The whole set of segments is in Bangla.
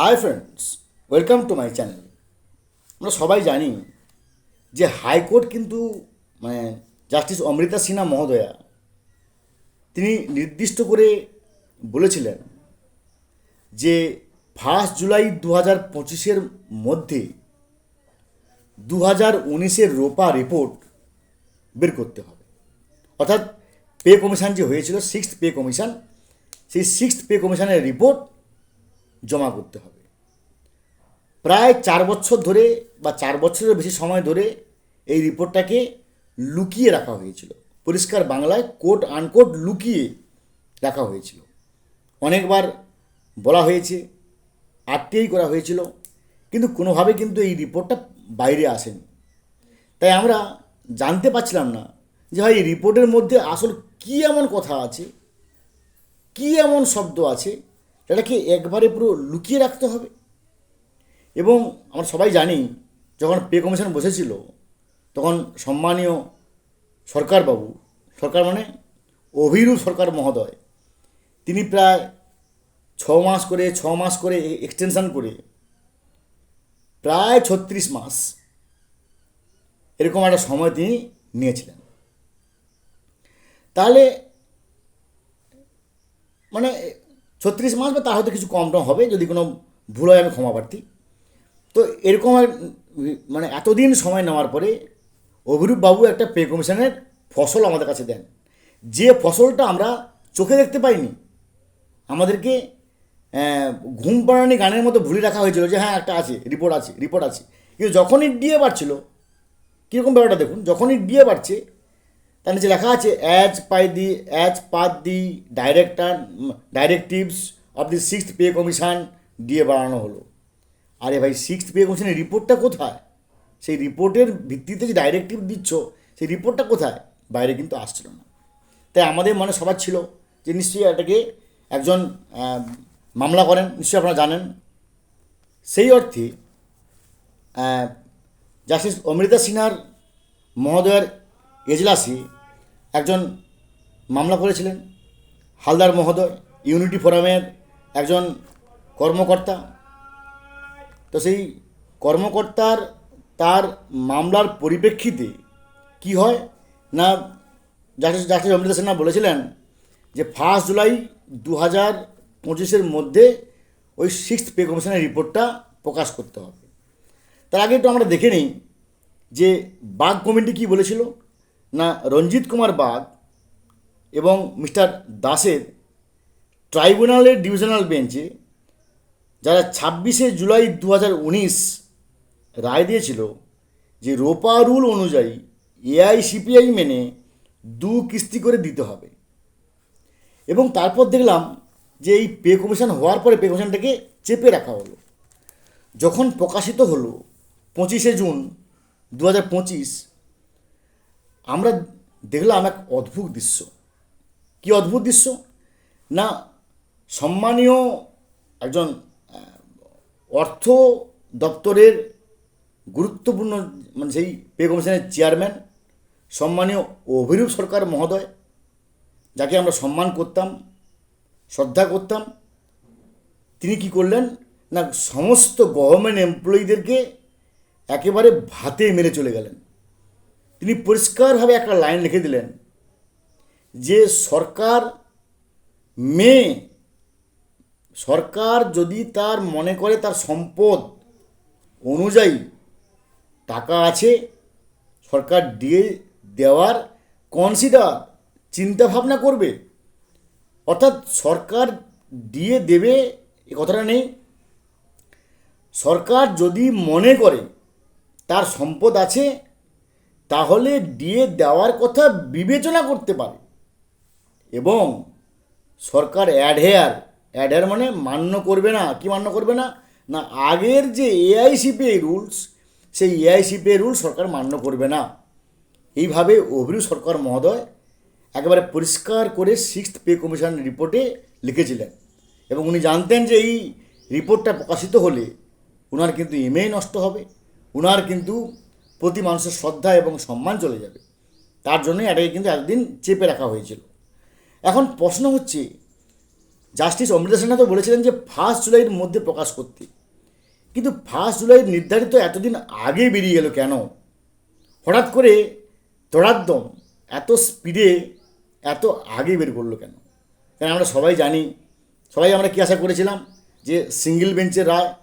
Hi friends welcome to my channel আমরা সবাই জানি যে হাইকোর্ট কিন্তু মানে জাস্টিস অমৃতা সিনহা মহোদয়া, তিনি নির্দিষ্ট করে বলেছিলেন যে ফার্স্ট জুলাই দু হাজার পঁচিশের মধ্যে দু হাজার উনিশের রোপা রিপোর্ট বের করতে হবে। অর্থাৎ পে কমিশন যে হয়েছিল সিক্সথ পে কমিশন সেই সিক্সথ পে কমিশনের রিপোর্ট জমা করতে হবে। প্রায় চার বছর ধরে বা চার বছরের বেশি সময় ধরে এই রিপোর্টটাকে লুকিয়ে রাখা হয়েছিল। পরিষ্কার বাংলায় কোট আনকোট লুকিয়ে রাখা হয়েছিল। অনেকবার বলা হয়েছে, আটকেই করা হয়েছিল, কিন্তু কোনোভাবে কিন্তু এই রিপোর্টটা বাইরে আসেনি। তাই আমরা জানতে পারছিলাম না যে ভাই এই রিপোর্টের মধ্যে আসল কী এমন কথা আছে, কী এমন শব্দ আছে সেটাকে একবারে পুরো লুকিয়ে রাখতে হবে। এবং আমরা সবাই জানি, যখন পে কমিশন বসেছিল, তখন সম্মানীয় সরকারবাবু, সরকার মানে অভিরূপ সরকার মহোদয়, তিনি প্রায় ছ মাস করে, ছ মাস করে এক্সটেনশন করে, প্রায় ছত্রিশ মাস এরকম একটা সময় তিনি নিয়েছিলেন। তাহলে মানে ছত্রিশ মাস বা তার হয়তো কিছু কম টম হবে, যদি কোনো ভুল হয় আমি ক্ষমা প্রার্থী। তো এরকম মানে এতদিন সময় নেওয়ার পরে অভিরূপ বাবু একটা পে কমিশনের ফসল আমাদের কাছে দেন। যে ফসলটা আমরা চোখে দেখতে পাইনি, আমাদেরকে ঘুম পাড়ানি গানের মতো ভুলে রাখা হয়েছিল যে হ্যাঁ একটা আছে রিপোর্ট আছে রিপোর্ট আছে। কিন্তু যখনই ডিএ বাড়ছিল, কীরকম ব্যাপারটা দেখুন, যখনই ডিএ বাড়ছে তার নিচে লেখা আছে as pie the as per the director directives of the sixth pay commission DA বাড়ানো হলো। আরে ভাই সিক্সথ পে কমিশনের রিপোর্টটা কোথায়? সেই রিপোর্টের ভিত্তিতে যে ডাইরেক্টিভ দিচ্ছ, সেই রিপোর্টটা কোথায়? বাইরে কিন্তু আসছিল না। তাই আমাদের মনে সবার ছিল যে নিশ্চয়ই এটাকে একজন মামলা করেন, নিশ্চয়ই আপনারা জানেন। সেই অর্থে জাস্টিস অমৃতা সিনহার মহোদয়ের এজলাসে একজন মামলা করেছিলেন, হালদার মহোদয়, ইউনিটি ফোরামের একজন কর্মকর্তা। তো সেই কর্মকর্তার, তার মামলার পরিপ্রেক্ষিতে কি হয় না জাস্টিস জাস্টিস অমৃতা সিনহা বলেছিলেন যে ফার্স্ট জুলাই দু হাজার পঁচিশের মধ্যে ওই সিক্স পে কমিশনের রিপোর্টটা প্রকাশ করতে হবে। তার আগে একটু আমরা দেখে নিই যে বাঘ কমিটি কী বলেছিল না রঞ্জিত কুমার বাগ এবং মিস্টার দাসের ট্রাইব্যুনালের ডিভিশনাল বেঞ্চে যারা ছাব্বিশে জুলাই দু হাজার উনিশ রায় দিয়েছিল যে রোপা রুল অনুযায়ী এআইসিপিআই মেনে দু কিস্তি করে দিতে হবে। এবং তারপর দেখলাম যে এই পে কমিশন হওয়ার পরে পে কমিশনটাকে চেপে রাখা হলো। যখন প্রকাশিত হলো পঁচিশে জুন দু হাজার পঁচিশ আমরা দেখলাম এক অদ্ভুত দৃশ্য। কি অদ্ভুত দৃশ্য? না, সম্মানীয় একজন অর্থ দপ্তরের গুরুত্বপূর্ণ মানে সেই পে কমিশনের চেয়ারম্যান, সম্মানীয় অভিরূপ সরকার মহোদয়, যাকে আমরা সম্মান করতাম, শ্রদ্ধা করতাম, তিনি কি করলেন? না, সমস্ত গভর্নমেন্ট এমপ্লয়ীদেরকে একেবারে ভাতে মেরে চলে গেলেন। তিনি পরিষ্কারভাবে একটা লাইন লিখে দিলেন যে সরকার মেয়ে, সরকার যদি তার মনে করে তার সম্পদ অনুযায়ী টাকা আছে, সরকার দিয়ে দেওয়ার কনসিডার চিন্তা ভাবনা করবে, অর্থাৎ সরকার দিয়ে দেবে, এ কথাটা নেই। সরকার যদি মনে করে তার সম্পদ আছে তাহলে দিয়ে দেওয়ার কথা বিবেচনা করতে পারে। এবং সরকার অ্যাডহেয়ার অ্যাডহেয়ার মানে মান্য করবে না। কি মান্য করবে না? না, আগের যে এআইসিপিআই রুলস সেই এআইসিপিআই রুল সরকার মান্য করবে না। এইভাবে অভিরু সরকার মহোদয় একেবারে পরিষ্কার করে সিক্সথ পে কমিশন রিপোর্টে লিখেছিলেন। এবং উনি জানতেন যে এই রিপোর্টটা প্রকাশিত হলে ওনার কিন্তু ইমেজ নষ্ট হবে ওনার কিন্তু প্রতি মানুষের শ্রদ্ধা এবং সম্মান চলে যাবে। তার জন্যই এটাকে কিন্তু একদিন চেপে রাখা হয়েছিল। এখন প্রশ্ন হচ্ছে, জাস্টিস অমৃতা সিনহা তো বলেছিলেন যে ফার্স্ট জুলাইয়ের মধ্যে প্রকাশ করতে। কিন্তু ফার্স্ট জুলাই নির্ধারিত এতদিন আগে বেরিয়ে গেল কেন? হঠাৎ করে তড়াদ্দম এত স্পিডে এত আগে বের করল কেন? কারণ আমরা সবাই জানি, সবাই আমরা কী আশা করেছিলাম যে সিঙ্গেল বেঞ্চের রায়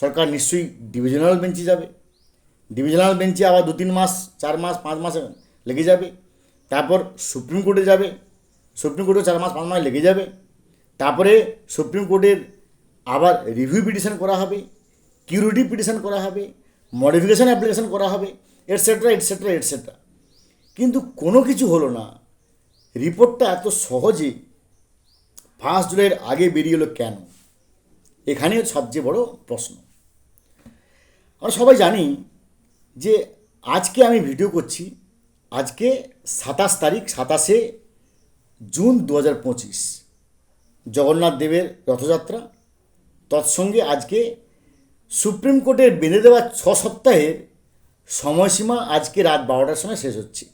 সরকার নিশ্চয়ই ডিভিশনাল বেঞ্চে যাবে। ডিভিশনাল বেঞ্চে আবার দু তিন মাস, চার মাস, পাঁচ মাস লেগে যাবে। তারপর সুপ্রিম কোর্টে যাবে। সুপ্রিম কোর্টেও চার মাস, পাঁচ মাস লেগে যাবে। তারপরে সুপ্রিম কোর্টের আবার রিভিউ পিটিশন করা হবে কিউরিটি পিটিশন করা হবে মডিফিকেশান অ্যাপ্লিকেশন করা হবে এটসেট্রা এটসেট্রা এটসেট্রা কিন্তু কোনো কিছু হলো না। রিপোর্টটা এত সহজে ফার্স্ট জুলাইয়ের আগে বেরিয়ে এলো কেন? এখানে সবচেয়ে বড় প্রশ্ন। আমরা সবাই জানি যে আজকে আমি ভিডিও করছি, আজকে সাতাশ তারিখ, সাতাশে জুন দু হাজার পঁচিশ। জগন্নাথ দেবের রথযাত্রা, তৎসঙ্গে আজকে সুপ্রিম কোর্টের বেঁধে দেওয়া ছ সপ্তাহের সময়সীমা আজকে রাত বারোটার সময় শেষ হচ্ছে।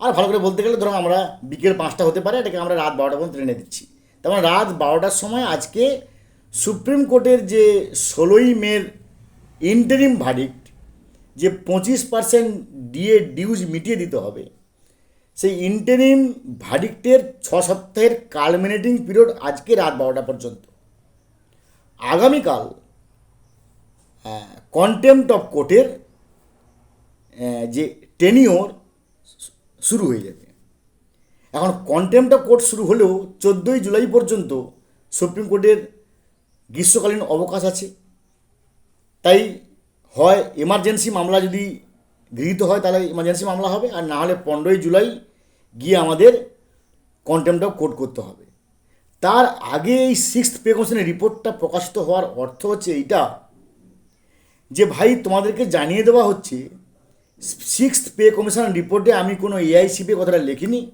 আর ভালো করে বলতে গেলে ধরো আমরা বিকেল পাঁচটা হতে পারে, এটাকে আমরা রাত বারোটা পর্যন্ত ট্রেনে দিচ্ছি। তেমন রাত বারোটার সময় আজকে সুপ্রিম কোর্টের যে ষোলোই মের ইন্টারিম ভার্ডিক্ট যে পঁচিশ পার্সেন্ট ডিএ ডিউজ মিটিয়ে দিতে হবে, সেই ইন্টারিম ভার্ডিক্টের ছ সপ্তাহের কালমিনেটিং পিরিয়ড আজকে রাত বারোটা পর্যন্ত। আগামীকাল কন্টেম্পট অফ কোর্টের যে টেনিওর শুরু হয়ে যাবে। এখন কন্টেম্পট অফ কোর্ট শুরু হলেও চোদ্দোই জুলাই পর্যন্ত সুপ্রিম কোর্টের গ্রীষ্মকালীন অবকাশ আছে। তাই হয় এমার্জেন্সি মামলা যদি গৃহীত হয়, তাহলে এমার্জেন্সি মামলা হবে। আর না হলে পনেরোই জুলাই গিয়ে আমাদের কন্টেম্পট অফ কোর্ট করতে হবে। তার আগে এই সিক্সথ পে কমিশনের রিপোর্টটা প্রকাশিত হওয়ার অর্থ হচ্ছে এইটা যে, ভাই, তোমাদেরকে জানিয়ে দেওয়া হচ্ছে সিক্সথ পে কমিশন রিপোর্টে আমি কোনো এআইসিপিএ কথাটা লিখিনি,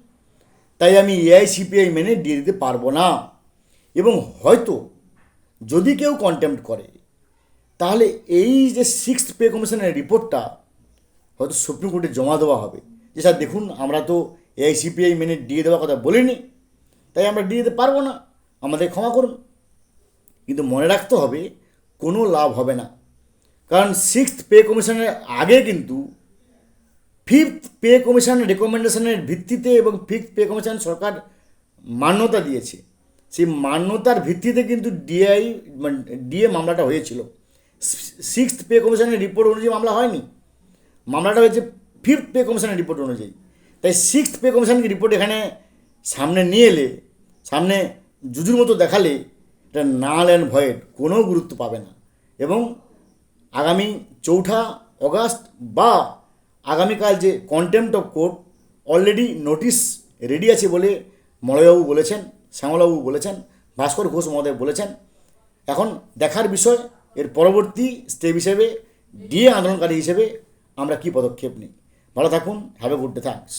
তাই আমি এআইসিপিআই মেনে দিয়ে দিতে পারব না। এবং হয়তো যদি কেউ কন্টেম্প্ট করে তাহলে এই যে সিক্সথ পে কমিশনের রিপোর্টটা হয়তো সুপ্রিম কোর্টে জমা দেওয়া হবে। যে স্যার, দেখুন, আমরা তো এআইসিপিআই মেনে দিয়ে দেওয়ার কথা বলিনি, তাই আমরা দিয়ে দিতে পারব না। আমাদের ক্ষমা করুন। কিন্তু মনে রাখতে হবে, কোনো লাভ হবে না। কারণ সিক্সথ পে কমিশনের আগে কিন্তু ফিফথ পে কমিশন রেকমেন্ডেশনের ভিত্তিতে এবং ফিফথ পে কমিশন সরকার মান্যতা দিয়েছে। সেই মান্যতার ভিত্তিতে কিন্তু ডিআই মানে ডিএ মামলাটা হয়েছিল। সিক্সথ পে কমিশনের রিপোর্ট অনুযায়ী মামলা হয়নি। মামলাটা হয়েছে ফিফথ পে কমিশনের রিপোর্ট অনুযায়ী। তাই সিক্সথ পে কমিশনের রিপোর্ট এখানে সামনে নিয়ে এলে, সামনে জুজুর মতো দেখালে, এটা নাল অ্যান্ড ভয়েড কোনো গুরুত্ব পাবে না। এবং আগামী চৌঠা অগাস্ট বা আগামীকাল যে contempt of court already notice ready আছে বলে মলয়বাবু বলেছেন, শ্যামলবাবু বলেছেন, ভাস্কর ঘোষ মহোদয় বলেছেন। এখন দেখার বিষয় এর পরবর্তী স্টেপ হিসেবে ডিএ আন্দোলনকারী হিসেবে আমরা কি পদক্ষেপ নিই? ভালো থাকুন have a good day thanks